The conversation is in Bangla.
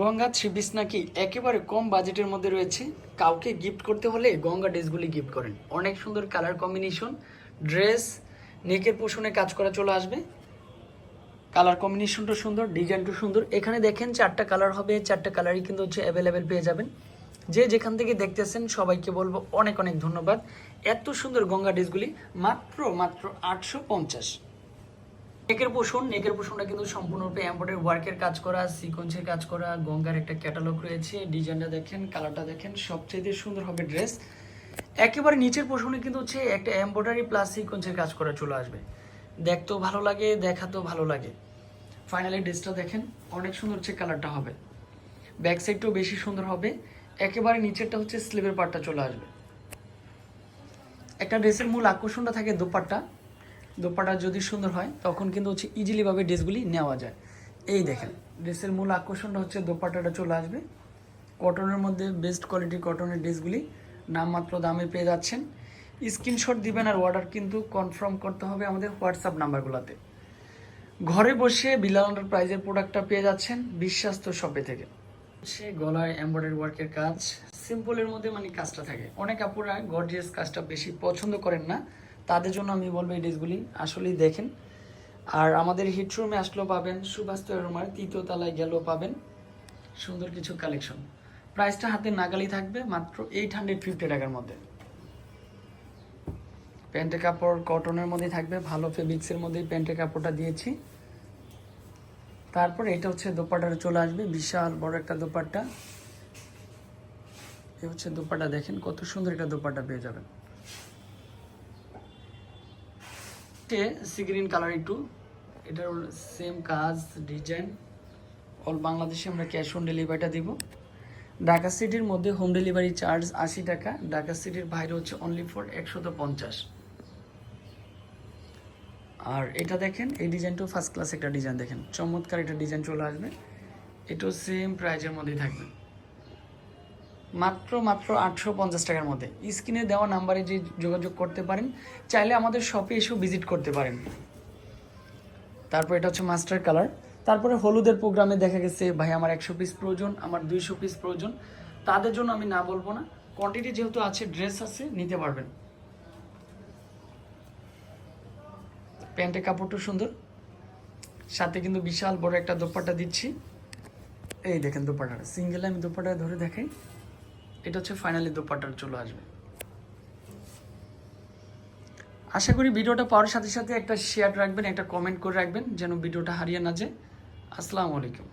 গঙ্গা, থ্রি পিস নাকি একেবারে কম বাজেটের মধ্যে রয়েছে। কাউকে গিফট করতে হলে গঙ্গা ড্রেসগুলি গিফট করেন। অনেক সুন্দর কালার কম্বিনেশন ড্রেস নেকের পোষণে কাজ করা চলে আসবে। কালার কম্বিনেশনটা সুন্দর ডিজাইনটা সুন্দর। এখানে দেখেন চারটা কালার হবে, চারটা কালারই কিন্তু হচ্ছে অ্যাভেলেবেল পেয়ে যাবেন। যে যেখান থেকে দেখতেছেন, সবাইকে বলব অনেক অনেক ধন্যবাদ। এত সুন্দর গঙ্গা ড্রেসগুলি মাত্র মাত্র আটশো পঞ্চাশ। নেকের পোষণ, নেকের পোষণটা কিন্তু সম্পূর্ণরূপে এম্বয়ডারি ওয়ার্কের কাজ করা সিকোয়েন্সের কাজ করা, গঙ্গার একটা ক্যাটালগ রয়েছে ডিজাইনটা দেখেন কালারটা দেখেন সবচেয়ে সুন্দর হবে ড্রেস একেবারে নিচের পোষণে কিন্তু হচ্ছে একটা এম্বয়ডারি প্লাস সিকোয়েন্সের কাজ করা চলে আসবে। দেখতেও ভালো লাগে, দেখাতেও ভালো লাগে। ফাইনালি ড্রেসটা দেখেন, অনেক সুন্দর হচ্ছে কালারটা হবে। ব্যাক সাইডটাও বেশি সুন্দর হবে। একেবারে নিচেরটা হচ্ছে স্লিভের পার্টটা চলে আসবে। একটা ড্রেসের মূল আকর্ষণটা থাকে দোপাট্টা। দোপাট্টা যদি সুন্দর হয়, তখন কিন্তু হচ্ছে ইজিলিভাবে ড্রেসগুলি নেওয়া যায়। এই দেখেন, ড্রেসের মূল আকর্ষণটা হচ্ছে দোপাটাটা চলে আসবে। কটনের মধ্যে বেস্ট কোয়ালিটির কটনের ড্রেসগুলি নামমাত্র দামে পেয়ে যাচ্ছেন। স্ক্রিনশট দিবেন আর অর্ডার কিন্তু কনফার্ম করতে হবে আমাদের হোয়াটসঅ্যাপ নাম্বারগুলোতে। ঘরে বসে বিলাল প্রাইজের প্রোডাক্টটা পেয়ে যাচ্ছেন বিশ্বাস্ত শপে থেকে। সে গলায় এমব্রয়ডারি ওয়ার্কের কাজ। সিম্পলের মধ্যে মানে কাজটা থাকে। অনেক আপুরা গর্জিয়াস কাজটা বেশি পছন্দ করেন না। তাদের জন্য আমি বলব এই ড্রেসগুলি। আসলেই দেখেন। আর আমাদের হিটরুমে আসলেও পাবেন, সুবাস্ত রুমার তৃতীয় তলায় গেলেও পাবেন সুন্দর কিছু কালেকশন। প্রাইসটা হাতে নাগালি থাকবে মাত্র এইট হান্ড্রেড টাকার মধ্যে। প্যান্টের কাপড় কটনের মধ্যে থাকবে, ভালো ফেব্রিক্সের মধ্যেই প্যান্টের কাপড়টা দিয়েছি। তারপর এটা হচ্ছে দোপাট্টাটা চলে আসবে, বিশাল বড় একটা দোপাট্টা। এই হচ্ছে দোপাট্টা, দেখেন কত সুন্দর একটা দোপাট্টা পেয়ে যাবেন। সি গ্রিন কালার একটু। এটার সেম কাজ ডিজাইন অল বাংলাদেশে আমরা ক্যাশ অন ডেলিভারিটা দিব। ঢাকা সিটির মধ্যে হোম ডেলিভারি চার্জ আশি টাকা, ঢাকা সিটির বাইরে হচ্ছে অনলি ফর একশত পঞ্চাশ। আর এটা দেখেন, এই ডিজাইনটাও ফার্স্ট ক্লাস একটা ডিজাইন দেখেন। চমৎকার একটা ডিজাইন চলে আসবে। এটাও সেম প্রাইজের মধ্যেই থাকবে। মাত্র মাত্র আটশো পঞ্চাশ টাকার মধ্যে। স্ক্রিনে দেওয়া নাম্বারে যে যোগাযোগ করতে পারেন, চাইলে আমাদের শপে এসেও ভিজিট করতে পারেন। তারপর এটা হচ্ছে মাস্টার কালার তারপরে হলুদের প্রোগ্রামে দেখা গেছে, ভাই, আমার একশো পিস প্রয়োজন, আমার দুইশো পিস প্রয়োজন। তাদের জন্য আমি না বলব না কোয়ান্টিটি যেহেতু আছে ড্রেস আছে, নিতে পারবেন। প্যান্টের কাপড়টা সুন্দর। সাথে কিন্তু বিশাল বড় একটা দোপাট্টা দিচ্ছি। এই দেখেন দোপাট্টাটা। সিঙ্গেলে আমি দোপাট্টা ধরে দেখাই। এটা হচ্ছে ফাইনালি দোপাটার চলে আসবে। আশা করি ভিডিওটা পাওয়ার সাথে সাথে একটা শেয়ার রাখবেন, একটা কমেন্ট করে রাখবেন, যেন ভিডিওটা হারিয়ে না যায়। আসসালামু আলাইকুম।